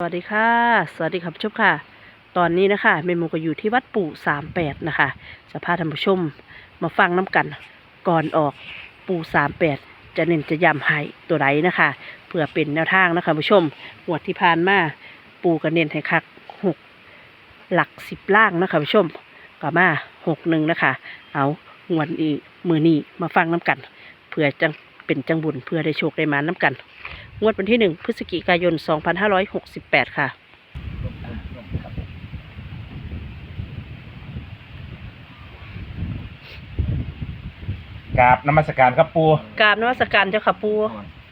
สวัสดีค่ะ สวัสดีครับชมค่ะ ตอนนี้นะคะเมหมูก็อยู่ที่วัดปู่สามแปดนะคะจะพาท่านผู้ชมมาฟังน้ำกัน ก่อนออกปู่สามแปดจะเน้นจะย้ำให้ตัวใดนะคะ เพื่อเป็นแนวทางนะคะผู้ชมหวดที่ผ่านมาปู่ก็เน้นให้คักหกหลักสิบล่างนะคะผู้ชมก็มาหกหนึ่งนะคะ เอางวดอีมือนี้มาฟังน้ำกัน เพื่อจังเป็นจังบุญเพื่อได้โชคได้มาน้ำกัน งวดวันที่หนึ่งพฤศจิกายน 2568 ค่ะ กราบนมัสการครับปูกราบนวัสการเจ้าค่ะปู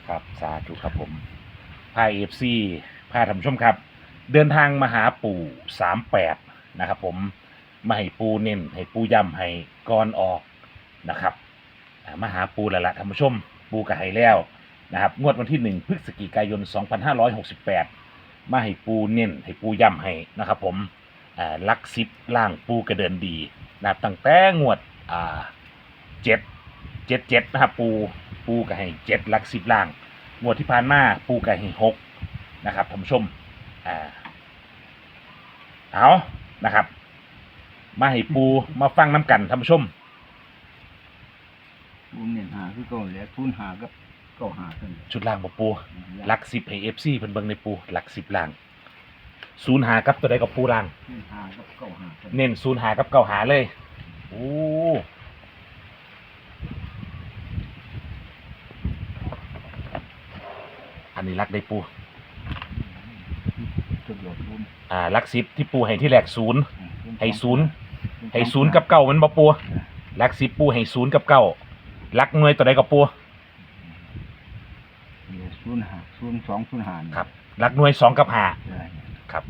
ครับ สาธุครับผมพายเอฟซีพาท่านผู้ชมครับ เดินทางมาหาปู่สามแปดนะครับผมมาให้ปูเน้นให้ปูย้ำให้ก่อนออกนะครับอ่ามาหาปูแล้วล่ะท่านผู้ชม ปูกับให้แล้ว นะครับงวดวันที่หนึ่งพฤศจิกายน 2568 มาให้ปูเน้นให้ปูย้ำให้นะครับผมลักซิปล่างปูกระเดินดีนะครับตั้งแต่งวดเจ็ดเจ็ดเจ็ดนะครับปูปูกับให้เจ็ดลักสิบล่าง งวดที่ผ่านมาปูกับให้หกนะครับท่านผู้ชมอ่าเอานะครับ มาให้ปูมาฟังน้ำกันท่านผู้ชมบุญเนียนหาคือเก่าแล้วทุนหากับ เก่าหากันชุดล่างบ่ปูหลักสิบให้เอฟซีเพิ่นเบิ่งในปูหลักสิบล่างศูนย์หากับตัวใดกับปูล่างทุนหากับเก่าหากันเน้นศูนย์หากับเก้าหาเลย โอ้อันนี้รักได้ปู จุดหลดบุญอ่าหลักสิบที่ปูให้ที่แรกศูนย์ให้ศูนย์ให้ศูนย์กับเก้ามันบ่ปูหลักสิบปูให้ศูนย์กับเก้าหลักหน่วยตัวใดกับปู ศูนย์หาศูนย์ส องศูนย์หาครับหลักหน่วยสองกับห้าใช่ครับ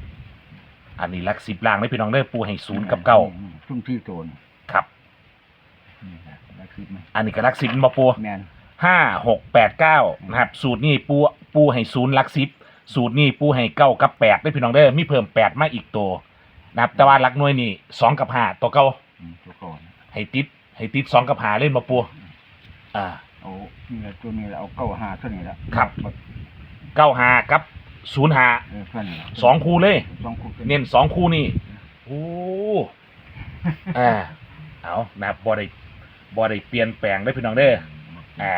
อันนี้หลักสิบล่างได้พี่น้องเด้อปูให้ศูนย์กับเก้าอืมซุ่มที่โตนครับ นี่นะแล้วคิดไหมอันนี้ก็หลักสิบมันบ่ปูแมนห้าหกแปดเก้านะครับ สูตรนี้ปูปูให้ศูนย์หลักสิบสูตรนี้ปูให้เก้ากับแปดได้พี่น้องเด้อมีเพิ่มแปดมาอีกตัวนะครับแต่ว่าหลักหน่วยนี่สองกับห้าตัวเก้าอืมตัวก่อนให้ติดให้ติดสองกับห้าเล่นมาปูอ่า เอานี่แหละตัวนี้แหละเอาเก้าหาเท่านี้แหละครับ เก้าห้ากับศูนย์ห้าเออเท่านี้แหละสองคู่เลย สองคู่เน้นสองคู่นี่โอ้อ่าเอานะครับบอได้บอได้เปลี่ยนแปลงได้พี่น้องเด้อ อ่า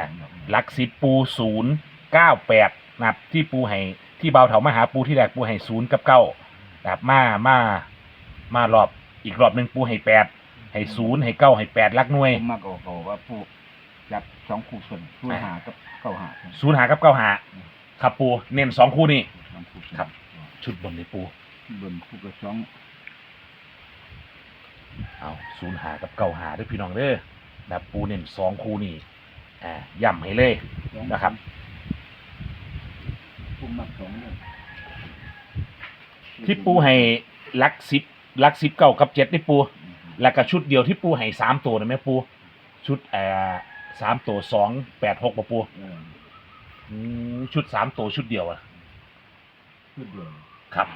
หลักสิบปูศูนย์เก้าแปดนะครับที่ปูให้ที่เบาเถามาหาปูที่แรกปูให้ศูนย์กับเก้านะครับมามามารอบอีกรอบหนึ่งปูให้แปดให้ศูนย์ให้เก้าให้แปดลักหน่วยผมมักเอาเอาว่าผู้จับสองคู่ส่วนศูนย์หากับเก้าหาศูนย์หากับเก้าหา ครับปูเน้นสองคู่นี่ สองคู่ส่วนครับ ชุดบนในปูบนคู่กับสองเอาศูนย์หากับเก้าหาด้วยพี่น้องเด้อนะครับปูเน้นสองคู่นี่อ่าย่ำให้เลยนะครับผมมักสองเลยที่ปูให้ลักสิบลักสิบเก้ากับเจ็ดนี่ปู แล้วก็ชุดเดียวที่ปูให้สามตัวนะแม่ปู ชุดเอ่อสามตัวสองแปดหกปะปู เออ อืมชุดสามตัวชุดเดียวอะชุดเดียวครับ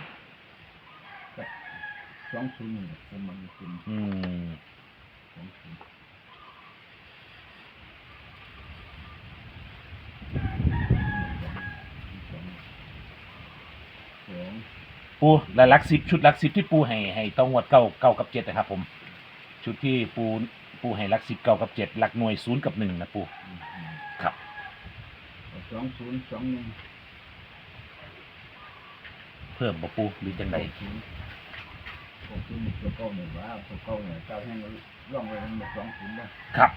สองศูนย์นี่ผมมันเป็นอืมสองศูนย์สองปูและลักสิบชุดลักสิบที่ปูให้ให้ต้องวดเก้าเก้ากับเจ็ดนะครับ ผม ชุดที่ปูปูให้ลักสิบเก้ากับเจ็ดลักหน่วยศูนย์กับหนึ่งนะปู อืมอืมครับ สองศูนย์สองหนึ่งเพิ่มปะปูหรือจังใดศูนย์สองศูนย์ตัวเก้าหนึ่งว่าตัวเก้าเนี่ยเก้าแห้งร่องไว้มันสองศูนย์ได้ครับ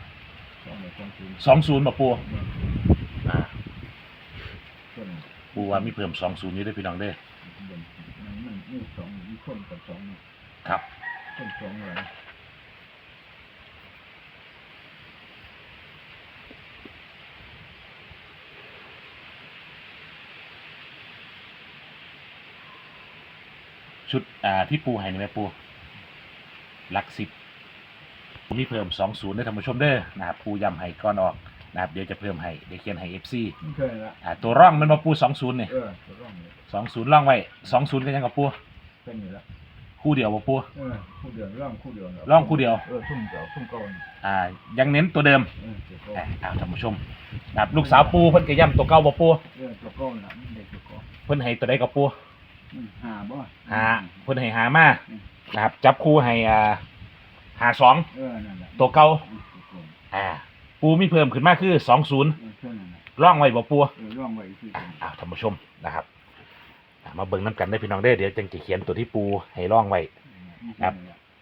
สองหนึ่งสองศูนย์สองศูนย์ปะปูเนี่ยอ่าส่วนปูว่ามีเพิ่มสองศูนย์นี้ด้วยพี่น้องเด้อมันมันมันมีสองมีคนกับสองครับคนสองอะไร ชุดอ่าที่ปูให้นี่แม่ปูหลักสิบมีเพิ่มสองศูนย์ได้ท่านผู้ชมเด้อนะครับปูย้ำให้ก่อนออกนะครับเดี๋ยวจะเพิ่มให้เดี๋ยวเขียนให้เอฟซีไม่เคยละอ่าตัวร่องมันมาปูสองศูนย์เนี่ยเออตัวร่องเลยสองศูนย์ร่องไว้สองศูนย์ก็ยังกับปูเป็นอยู่ละคู่เดียวกับปูเออคู่เดียวร่องคู่เดียวเนะร่องคู่เดียวเออทุ่มเดียวทุ่มเก่าเนี่ยอ่ายังเน้นตัวเดิมเออตัวเก่าอ่าเอาท่านผู้ชมนะครับลูกสาวปูเพิ่นก็ย้ำตัวเก้าบ่ปูเออตัวเก่าน่ะมันเด็กตัวเก่าเพิ่นให้ตัวใดกับปูมัน หาบ่หาเพิ่นให้หามานะครับจับคู่ให้อ่าหาสองเออนั่นแหละตัวเก่าเออตัวเก่าอ่าปูมีเพิ่มขึ้นมาคือสองศูนย์เออเท่านั้นน่ะร่องไว้บ่ปูเออร่องไว้ที่อ่าอ้าวท่านผู้ชมนะครับอ่ามาเบิ่งน้ำกันได้อพี่น้องได้อเดี๋ยวจังจะเขียนตัวที่ปูให้ร่องไว้ครับ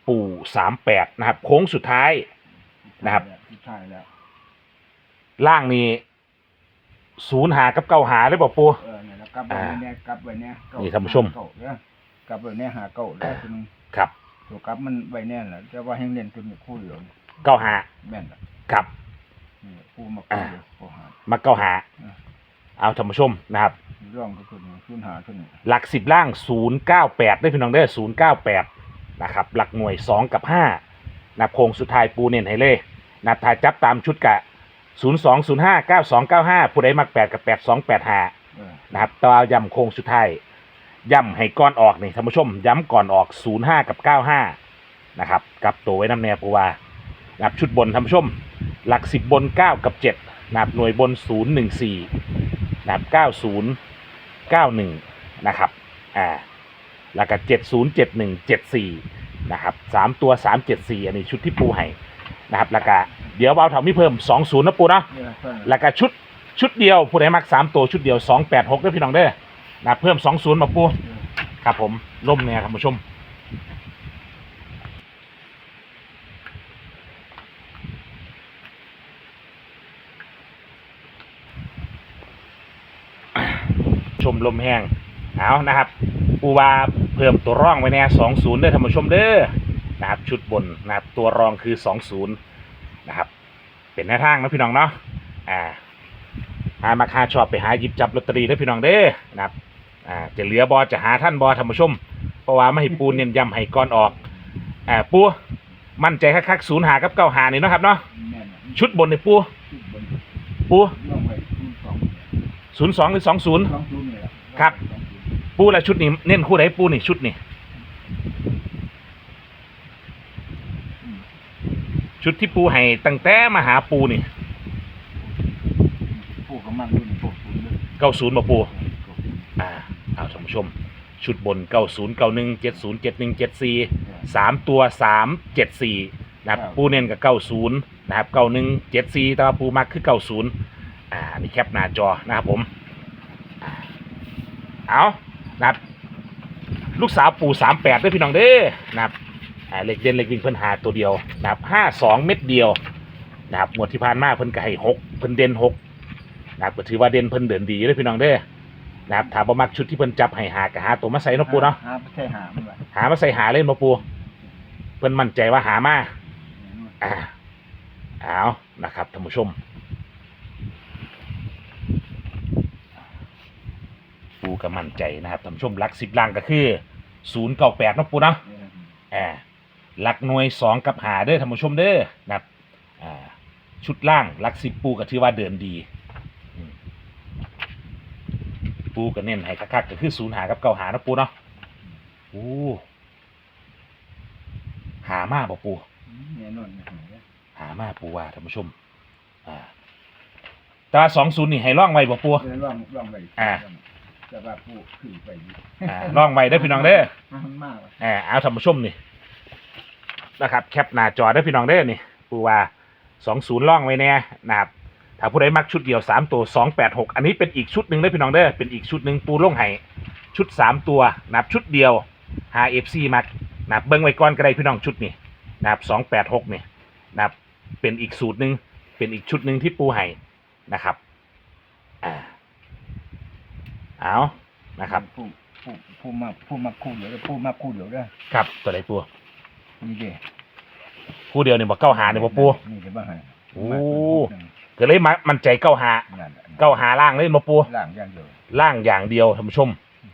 ปูสามแปดนะครับโค้งสุดท้ายนะครับสุดท้ายแล้วล่างนี้ศูนย์หากับเก้าหาได้บ่ปูเออเนี่ยแล้ว กลับไปเนี่ยกลับไปเนี่ยนี่ท่านผู้ชมกลับไปเนี่ยหาเก่าเด้อคุณครับตัวกลับมันไปเนี่ยแหละจะว่าแห่งเรียนตัวนี้คู่เดียวเก้าหาแม่นครับคู่มาเก้าวคู่หา มาเก้าหาาเอาท่านผู้ชมนะครับร่องก็คือขึ้นหาขึ้นหลักสิบล่างศูนย์เก้าแปดได้พี่น้องได้ศูนย์เก้าแปดนะครับ หลักหน่วยสองกับห้านับโค้งสุดท้ายปูเน่นให้เล่นับถ่ายจับตามชุดกะ 0205 9295 ผู้ใดมัก 8 กับ 8285 นะครับแตว่าย้ำโค้งสุดท้ายย้ำให้ก่อนออกนี่ท่านผู้ชม ย้ำก่อนออก 05 กับ 95 นะครับกับตัวไว้น้ำแนวปูวานะครับชุดบนท่านผู้ชม หลัก 10 บน 9 กับ 7นะครับหน่วยบน 014นะครับ90 91 นะครับอ่าแล้วก็70 71 74 นะครับ 3 ตัว 374 อันนี้ชุดที่ปูให้นะครับแล้วก็เดี๋ยวเบาเถามีเพิ่ม 20นะปูเนาะเออเท่านั้นแล้วก็ชุด ชุดเดียวผู้ใดมักสามตัวชุดเดียวสองแปดหกด้วยพี่น้องเด้อนะเพิ่มสองศูนย์มาปูครับผมล่มเนี่ยครับผู้ชมชมลมแห้งเอานะครับปูวาเพิ่มตัวร่องไว้แน่สองศูนย์เด้อท่านผู้ชมเด้อนะครับชุดบนนะครับตัวรองคือสองศูนย์นะครับ เป็นแนวทางนะพี่น้องเนาะอ่า หามาคาชอบไปหาหยิบจับลอตเตอรี่ได้อพี่น้องเด้อนะครับอ่าจะเหลือบอจะหาท่านบอท่านผู้ชม เพราะว่าไม่ให้ปูเน้นย้ำให้ก่อนออกอ่าปูมั่นใจคักๆศูนย์หากับเก้าหานี่เนาะครับเนาะแม่นละชุดบนในปูชุดบนปูร่องไว้คูณสองศูนย์สองหรือสองศูนย์ สองศูนย์นี่แหละครับ สองศูนย์ปูและชุดนี้เน้นคู่ไหนปูนี่ชุดนี่ชุดที่ปูให้ตั้งแต่มาหาปูนี่ พวกกำลังรุ่นพวกศูนย์เลยเก้าศูนย์มาปูพวกศูนย์อ่าเอาท่านผู้ชม ชุดบนเก้าศูนย์เก้าหนึ่งเจ็ดศูนย์เจ็ดหนึ่งเจ็ดสี่สามตัวสามเจ็ดสี่นะครับครับ ปูเน้นกับเก้าศูนย์นะครับเก้าหนึ่งเจ็ดสี่แต่ว่าปูมักคือเก้าศูนย์อ่านี่แคปหน้าจอนะครับผมอ่าเอานะครับลูกสาวปูสามแปดด้วยพี่น้องเด้อนะครับอ่าเล็กเด่นเล็กวิ่งเพิ่นหาตัวเดียวนะครับห้าสองเม็ดเดียวนะครับหมวดที่ผ่านมาเพิ่นก็ให้หกเพิ่นเด่นหก นะครับก็ถือว่าเด่นเพิ่นเดินดีเลยพี่น้องเด้อนะครับถามว่ามักชุดที่เพิ่นจับให้หากะหาตัวมาใส่เนาะปูเนาะหาใช่หามันไว้หามาใส่หาเล่นมาปูเพิ่นมั่นใจว่าหามาอ่าเอานะครับท่านผู้ชมปูก็มั่นใจนะครับท่านผู้ชมหลักสิบล่างก็คือศูนย์เก้าแปดนาะปูเนาะเอออ่าหลักหน่วยสองกับหาเด้อท่านผู้ชมเด้อนะครับอ่าชุดล่างหลักสิบปูก็ถือว่าเดินดีอืม ปูก็เน้นให้คักๆก็คือศูนย์หากับเก้าหาเนาะปูเนาะโอ้หามาบ่ปูแน่นอนนะเห็นไหมหามาปูว่าท่านผู้ชม อ่าแตว่าสองศูนย์นี่ให้ร่องไว้บ่ปูเออร่องร่องไว้อ่าจะว่าผู้ขึ้นไปอยู่อ่าร่องไว้ได้อพี่น้องเด้อ มันมากว่ะอ่าเอาท่านผู้ชมนี่นะครับ แคปหน้าจอได้อพี่น้องเด้อนี่ปูว่าสองศูนย์ร่องไว้แน่นะครับ ถ้าผู้ใดมักชุดเดียวสามตัวสองแปดหกอันนี้เป็นอีกชุดหนึ่งได้อพี่น้องเด้อเป็นอีกชุดหนึ่งปูล่งไห้ชุดสามตัวนะครับชุดเดียวหาเอฟซีมักนะครับเบิ้งไว้ก่อนก็ได้พี่น้องชุดนี่นะครับสองแปดหกนี่นะครับเป็นอีกสูตรหนึ่งเป็นอีกชุดหนึ่งที่ปูไห้นะครับอ่าเอานะครับผู้ผู้ผู้มาผู้มาคู่เดียวเด้อผู้มาคู่เดียวเด้อครับตัวใดปูนี่เด้คู่เดียวนี่บอกเก้าหานี่บ่ปูนี่เดี๋ยวบ้างให้โอ้ ก็เลยมามันใจเก้าหานั่นแหละเก้าหาล่างเลยมาปูล่างอย่างเดียวล่างอย่างเดียวท่านผู้ชม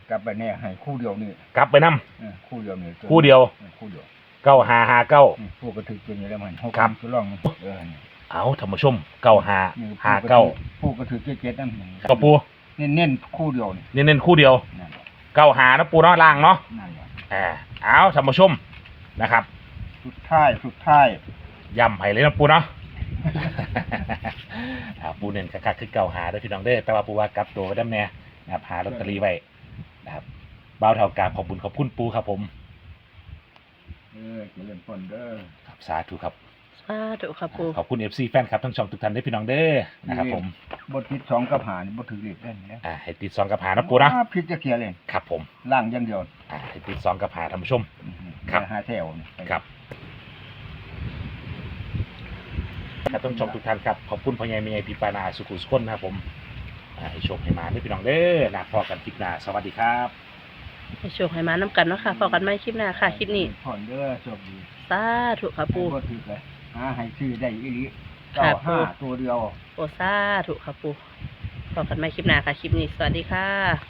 กลับไปแน่ให้คู่เดียวนี่กลับไปนํเออคู่เดียวนี่คู่เดียวออคู่เดียวเก้าหาหาเก้านี่ผู้กระถึกเป็นอยังไงมันหกครับ คือร่องนี่เออนี่เอาท่านผู้ชมเก้าหานี่หาเก้าผู้กระถึกเจ็ดๆนั่นกระปูเน้นเน้นๆคู่เดียวนี่เน้นๆคู่เดียวนั่นแหละเก้าหานะปูเนาะล่างเนาะนั่นแหละอ่าเอาท่านผู้ชมนะครับสุดท้ายสุดท้าย ย่ำให้เลยนะปูเนาะ อ่าปูเน้นคักๆคือเก้าหาเด้อพี่น้องเด้อแต่ว่าปูว่ากลับตัวไว้ด้านแน่นะครับหาลอตเตอรี่ไว้นะครับบ่าวเท่ากราบขอบคุณขอบคุณปูครับผมเออเจริญพรเด้อครับสาธุครับสาธุค่ะปูขอบคุณ FC แฟนครับทั้งช่องทุกท่านได้อพี่น้องเด้อนะครับผมบทพิษสองกับหานี่บทถือเรียกได้นะอ่าให้ติดสองกับหานะปูนะพิษจะเคลียร์เลยครับผมล่างอยังเดียวอ่าให้ติดสองกับหาท่านผู้ชมครับหาแถวนี่ครับ ครับต้องชมทุกท่านครับขอบคุณพ่อใหญ่แม่ใหญ่พี่ปานาสุขุสุขนนะครับผมอ่าให้โชคให้มาได้อพี่น้องเด้อนะพอกันคลิปหน้าสวัสดีครับ ให้โชคให้มาน้ำกันเนาะค่ะพอกันไหมคลิปหน้าค่ะคลิปนี้พรเด้อโชคดีสาธุค่ะปูบทถือเลยหาให้ซื้อได้อีหลีครัเก้าบ ห้าตัวเดียว โอสาธุค่ะปูพอกันไหมคลิปหน้าค่ะคลิปนี้สวัสดีค่ะ